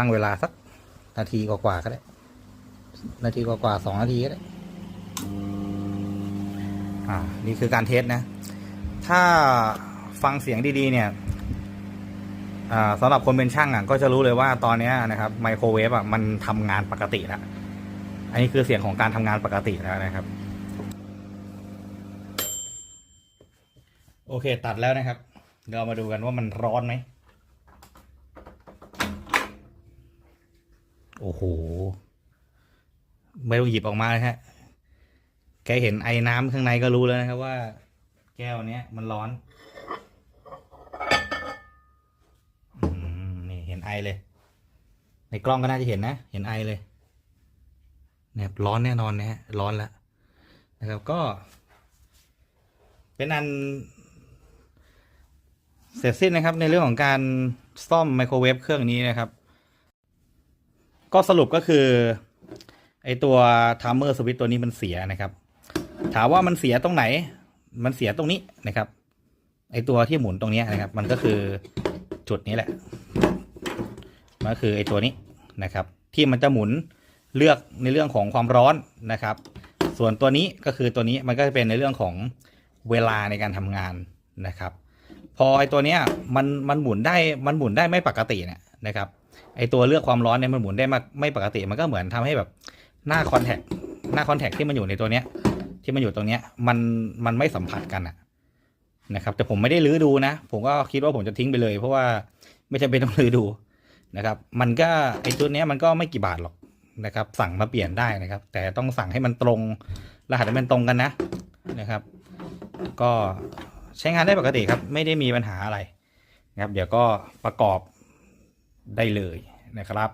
ตั้งเวลาสักนาทีกว่าๆก็ได้ นาทีกว่าๆสองนาทีก็ได้ อ่า นี่คือการเทสนะ ถ้าฟังเสียงดีๆ เนี่ยอ่าสำหรับคนเป็นช่างอะก็จะรู้เลยว่าตอนนี้นะครับไมโครเวฟอะมันทำงานปกติแล้วอันนี้คือเสียงของการทำงานปกติแล้วนะครับ โอเค ตัดแล้วนะครับ เรามาดูกันว่ามันร้อนไหม โอ้โห ไม่ต้องหยิบออกมาเลยฮะ แกเห็นไอ้น้ำข้างในก็รู้แล้วนะครับว่า แก้วเนี้ยมันร้อนอนี่เห็นไอเลย ในกล้องก็น่าจะเห็นนะ เห็นไอเลยเนี่ยร้อนแน่นอนนะฮะ ร้อนแล้วนะครับก็ เป็นอัน เสร็จสิ้นนะครับในเรื่องของการซ่อมไมโครเวฟเครื่องนี้นะครับ ก็สรุปก็คือไอตัวทามเมอร์สวิตตัวนี้มันเสียนะครับ ถามว่ามันเสียตรงไหน มันเสียตรงนี้นะครับ ไอตัวที่หมุนตรงนี้นะครับ มันก็คือจุดนี้แหละมันก็คือไอตัวนี้นะครับ ที่มันจะหมุนเลือกในเรื่องของความร้อนนะครับ ส่วนตัวนี้ก็คือตัวนี้มันก็จะเป็นในเรื่องของเวลาในการทำงานนะครับ พอไอตัวเนี้ยมันมันหมุนได้มันหมุนได้ไม่ปกติเนี่ยนะครับ ไอตัวเลือกความร้อนเนี่ยมันหมุนได้มาไม่ปกติมันก็เหมือนทำให้แบบหน้าคอนแทคหน้าคอนแทคที่มันอยู่ในตัวเนี้ย ที่มันอยู่ตรงเนี้ยมันมันไม่สัมผัสกันอะนะครับ แต่ผมไม่ได้ลื้อดูนะ ผมก็คิดว่าผมจะทิ้งไปเลย เพราะว่าไม่จำเป็นต้องลื้อดูนะครับ มันก็ไอตัวเนี้ยมันก็ไม่กี่บาทหรอกนะครับ สั่งมาเปลี่ยนได้นะครับ แต่ต้องสั่งให้มันตรงรหัสให้มันตรงกันนะนะครับ ก็ใช้งานได้ปกติครับ ไม่ได้มีปัญหาอะไรนะครับ เดี๋ยวก็ประกอบ ได้เลยนะครับ